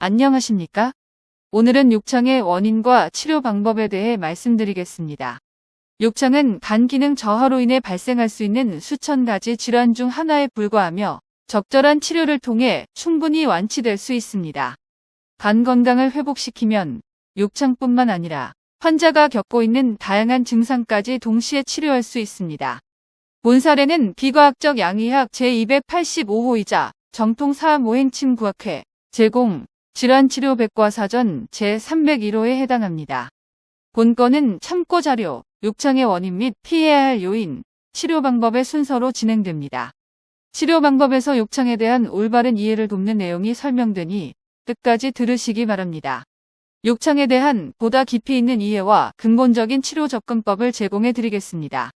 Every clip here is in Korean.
안녕하십니까? 오늘은 욕창의 원인과 치료 방법에 대해 말씀드리겠습니다. 욕창은 간 기능 저하로 인해 발생할 수 있는 수천 가지 질환 중 하나에 불과하며 적절한 치료를 통해 충분히 완치될 수 있습니다. 간 건강을 회복시키면 욕창뿐만 아니라 환자가 겪고 있는 다양한 증상까지 동시에 치료할 수 있습니다. 본 사례는 비과학적 양의학 제285호이자 정통 사암오행침 구학회 제공 질환치료 백과사전 제301호에 해당합니다. 본건은 참고 자료, 욕창의 원인 및 피해야 할 요인, 치료 방법의 순서로 진행됩니다. 치료 방법에서 욕창에 대한 올바른 이해를 돕는 내용이 설명되니 끝까지 들으시기 바랍니다. 욕창에 대한 보다 깊이 있는 이해와 근본적인 치료 접근법을 제공해 드리겠습니다.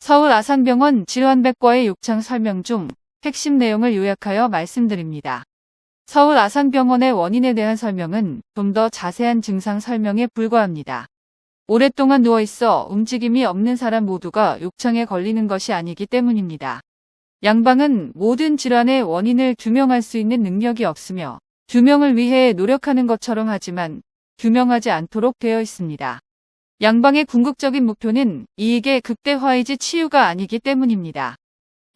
서울 아산병원 질환백과의 욕창 설명 중 핵심 내용을 요약하여 말씀드립니다. 서울 아산병원의 원인에 대한 설명은 좀 더 자세한 증상 설명에 불과합니다. 오랫동안 누워있어 움직임이 없는 사람 모두가 욕창에 걸리는 것이 아니기 때문입니다. 양방은 모든 질환의 원인을 규명할 수 있는 능력이 없으며 규명을 위해 노력하는 것처럼 하지만 규명하지 않도록 되어 있습니다. 양방의 궁극적인 목표는 이익의 극대화이지 치유가 아니기 때문입니다.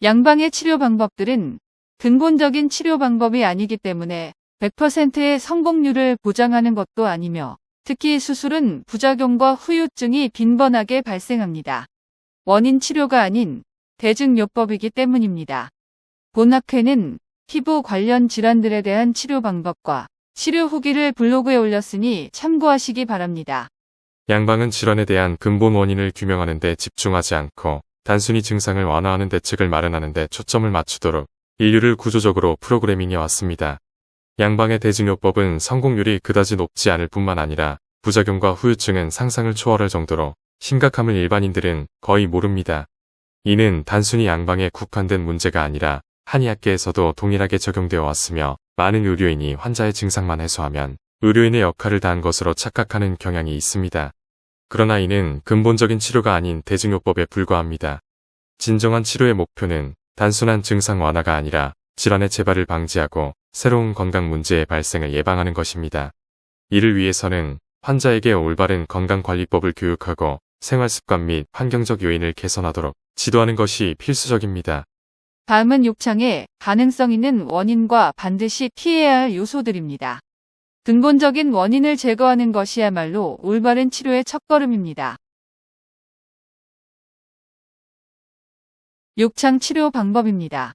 양방의 치료 방법들은 근본적인 치료 방법이 아니기 때문에 100%의 성공률을 보장하는 것도 아니며 특히 수술은 부작용과 후유증이 빈번하게 발생합니다. 원인 치료가 아닌 대증요법이기 때문입니다. 본학회는 피부 관련 질환들에 대한 치료 방법과 치료 후기를 블로그에 올렸으니 참고하시기 바랍니다. 양방은 질환에 대한 근본 원인을 규명하는 데 집중하지 않고 단순히 증상을 완화하는 대책을 마련하는 데 초점을 맞추도록 인류를 구조적으로 프로그래밍해 왔습니다. 양방의 대증요법은 성공률이 그다지 높지 않을 뿐만 아니라 부작용과 후유증은 상상을 초월할 정도로 심각함을 일반인들은 거의 모릅니다. 이는 단순히 양방에 국한된 문제가 아니라 한의학계에서도 동일하게 적용되어 왔으며 많은 의료인이 환자의 증상만 해소하면 의료인의 역할을 다한 것으로 착각하는 경향이 있습니다. 그러나 이는 근본적인 치료가 아닌 대증요법에 불과합니다. 진정한 치료의 목표는 단순한 증상 완화가 아니라 질환의 재발을 방지하고 새로운 건강 문제의 발생을 예방하는 것입니다. 이를 위해서는 환자에게 올바른 건강관리법을 교육하고 생활습관 및 환경적 요인을 개선하도록 지도하는 것이 필수적입니다. 다음은 욕창의 가능성 있는 원인과 반드시 피해야 할 요소들입니다. 근본적인 원인을 제거하는 것이야말로 올바른 치료의 첫걸음입니다. 욕창 치료 방법입니다.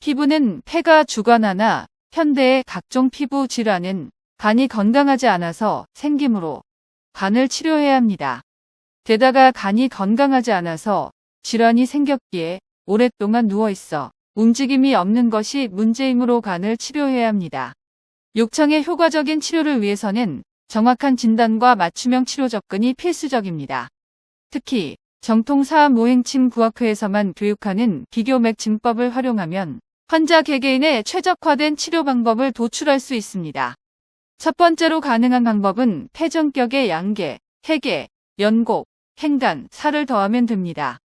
피부는 폐가 주관하나 현대의 각종 피부 질환은 간이 건강하지 않아서 생기므로 간을 치료해야 합니다. 게다가 간이 건강하지 않아서 질환이 생겼기에 오랫동안 누워있어 움직임이 없는 것이 문제이므로 간을 치료해야 합니다. 욕창의 효과적인 치료를 위해서는 정확한 진단과 맞춤형 치료 접근이 필수적입니다. 특히 정통 사암오행침 구학회에서만 교육하는 비교맥 증법을 활용하면 환자 개개인의 최적화된 치료 방법을 도출할 수 있습니다. 첫 번째로 가능한 방법은 폐전격의 양계, 해계, 연곡, 행간, 살을 더하면 됩니다.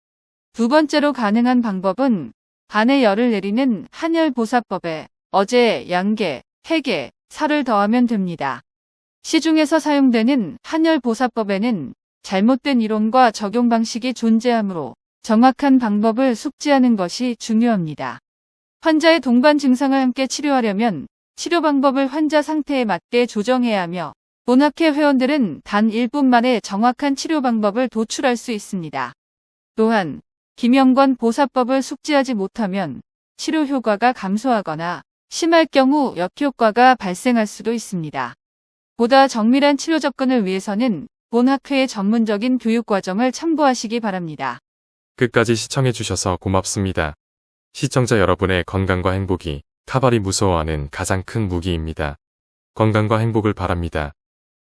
두 번째로 가능한 방법은 간에 열을 내리는 한열보사법에 어제 양계, 해계, 살을 더하면 됩니다. 시중에서 사용되는 한열보사법에는 잘못된 이론과 적용 방식이 존재하므로 정확한 방법을 숙지하는 것이 중요합니다. 환자의 동반 증상을 함께 치료하려면 치료 방법을 환자 상태에 맞게 조정해야 하며 본학회 회원들은 단 1분 만에 정확한 치료 방법을 도출할 수 있습니다. 또한 김영권 보사법을 숙지하지 못하면 치료 효과가 감소하거나 심할 경우 역효과가 발생할 수도 있습니다. 보다 정밀한 치료 접근을 위해서는 본학회의 전문적인 교육 과정을 참고하시기 바랍니다. 끝까지 시청해주셔서 고맙습니다. 시청자 여러분의 건강과 행복이 카발이 무서워하는 가장 큰 무기입니다. 건강과 행복을 바랍니다.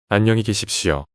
안녕히 계십시오.